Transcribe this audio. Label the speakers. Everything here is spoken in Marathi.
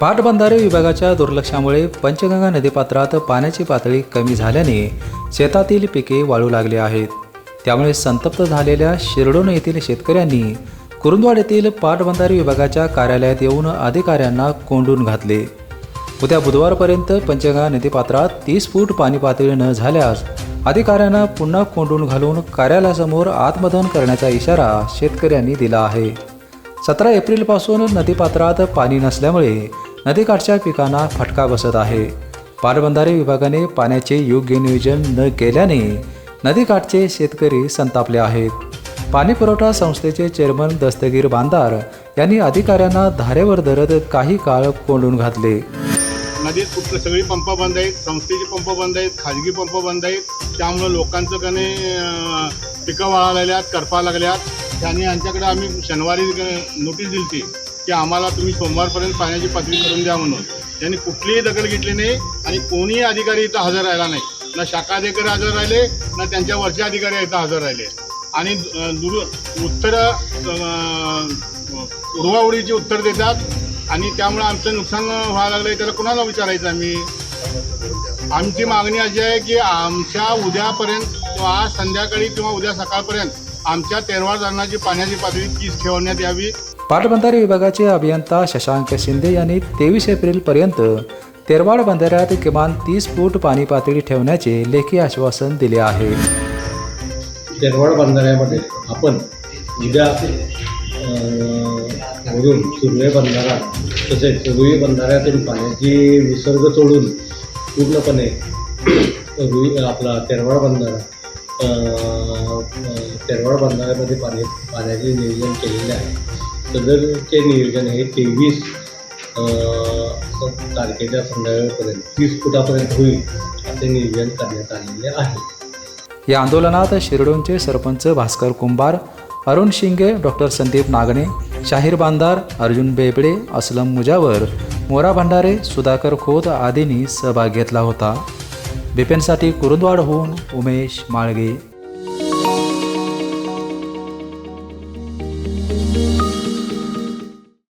Speaker 1: पाटबंधारे विभागाच्या दुर्लक्षामुळे पंचगंगा नदीपात्रात पाण्याची पातळी कमी झाल्याने शेतातील पिके वाळू लागली आहेत. त्यामुळे संतप्त झालेल्या शिरडोन येथील शेतकऱ्यांनी कुरुंदवाड येथील पाटबंधारे विभागाच्या कार्यालयात येऊन अधिकाऱ्यांना कोंडून घातले. उद्या बुधवारपर्यंत पंचगंगा नदीपात्रात तीस फूट पाणी पातळी न झाल्यास अधिकाऱ्यांना पुन्हा कोंडून घालून कार्यालयासमोर आत्मदहन करण्याचा इशारा शेतकऱ्यांनी दिला आहे. सतरा एप्रिलपासून नदीपात्रात पाणी नसल्यामुळे नदीकाठच्या पिकांना फटका बसत आहे. पाटबंधारे विभागाने पाण्याचे योग्य नियोजन न केल्याने नदीकाठचे शेतकरी संतापले आहेत. पाणी पुरवठा संस्थेचे चेअरमन दस्तगीर बांदार यांनी अधिकाऱ्यांना धारेवर धरत काही काळ कोंडून घातले.
Speaker 2: नदीत कुठले सगळी पंप बंद आहेत संस्थेचे पंप बंद आहेत खाजगी पंप बंद आहेत. त्यामुळं लोकांचं कने पिकं वाळा लागल्यात करपा लागल्यात. त्यांनी यांच्याकडे आम्ही शनिवारी नोटीस दिली होती. की आम्हाला तुम्ही सोमवारपर्यंत पाण्याची पातळी करून द्या म्हणून. त्यांनी कुठलीही दखल घेतली नाही आणि कोणीही अधिकारी इथं हजर राहिला नाही. ना शाखा अधिकारी हजर राहिले ना त्यांच्या वरचे अधिकारी इथं हजर राहिले. आणि दुर उत्तर उडवाउडीची उत्तर देतात. आणि त्यामुळे आमचं नुकसान व्हायला लागलंय त्याला कुणाला विचारायचं आम्ही? आमची मागणी अशी आहे की आमच्या उद्यापर्यंत किंवा आज संध्याकाळी किंवा उद्या सकाळपर्यंत आमच्या तेरवार धरणाची पाण्याची पातळी तीस ठेवण्यात यावी.
Speaker 1: पाटबंधारे विभागाचे अभियंता शशांक शिंदे यांनी तेवीस एप्रिलपर्यंत तेरवाड बंधाऱ्यात किमान तीस फूट पाणी पातळी ठेवण्याचे लेखी आश्वासन दिले आहे.
Speaker 3: तेरवाड बंधाऱ्यामध्ये आपण उद्या वरून सुर्वे बंधारा तसेच रुई बंधाऱ्यातून पाण्याची विसर्ग सोडून पूर्णपणे रुई आपला तेरवाड बंधारा तेरवाड बंधाऱ्यामध्ये पाणी पाण्याचे नियोजन केलेले आहे. सदरचे नियोजन हे तेवीस तारखेच्या संध्याकाळपर्यंत तीस फुटापर्यंत होईल असे नियोजन करण्यात आलेले आहे.
Speaker 1: या आंदोलनात शिरडोंचे सरपंच भास्कर कुंभार अरुण शिंगे डॉक्टर संदीप नागणे शाहीर बांदार अर्जुन बेबडे असलम मुजावर मोरा भंडारे सुधाकर खोत आदींनी सहभाग घेतला होता. बिपेनसाठी कुरुंदवाडहून उमेश माळगे.